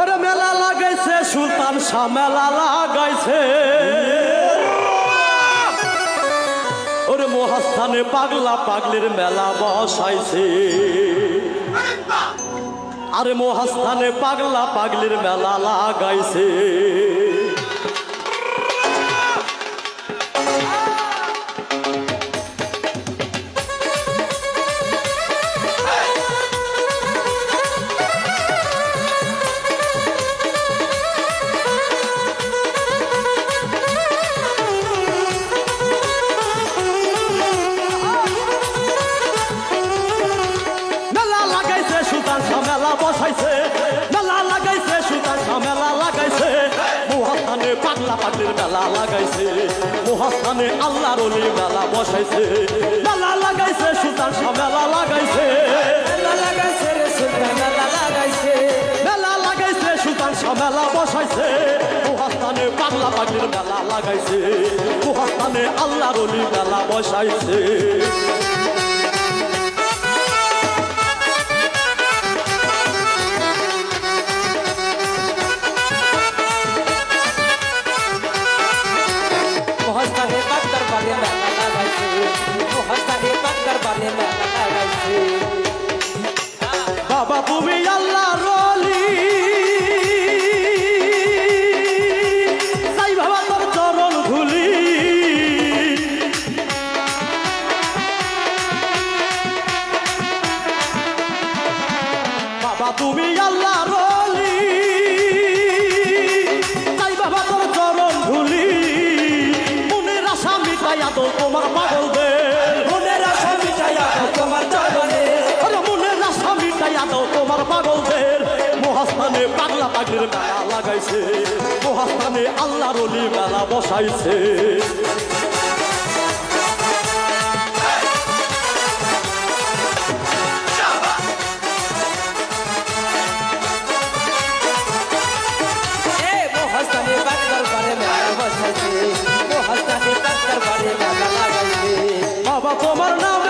ওরে মেলা লাগাইছে, সুলতান শাহ মেলা লাগাইছে। ওরে মহাস্থানে পাগলা পাগলির মেলা বসাইছে। আরে মহাস্থানে পাগলা পাগলির মেলা লাগাইছে। পাগলির মেলা লাগাইছে। মহাস্থানে আল্লাহ রলি মেলা বসাইছে। মেলা লাগাইছে সুলতান শাহ মেলা লাগাইছে। মেলা বসাইছে। মহাস্থানে পাগলা পাগলির মেলা লাগাইছে। মহাস্থানে আল্লাহ রলি মেলা বসাইছে। মহাস্থানে পাক দরবারে মেলা লাগাইছে মহাস্থানে পাক দরবারে মেলা লাগাইছে বাবা তুমি আল্লাহ রলি সাই বাবা তোর চরণ ধুলি বাবা তুমি আল্লাহ রলি মিটাইয়া তো তোমার পাগলদের। মনের আশা মিটাইয়া দাও তোমার চরণে আরে মনের রাস্তা মিটাইয়া দাও তোমার পাগলদের। মহাস্থানে পাগলা পাগলির মেলা লাগাইছে। মহাস্থানে আল্লাহর মেলা বসাইছে। 나와.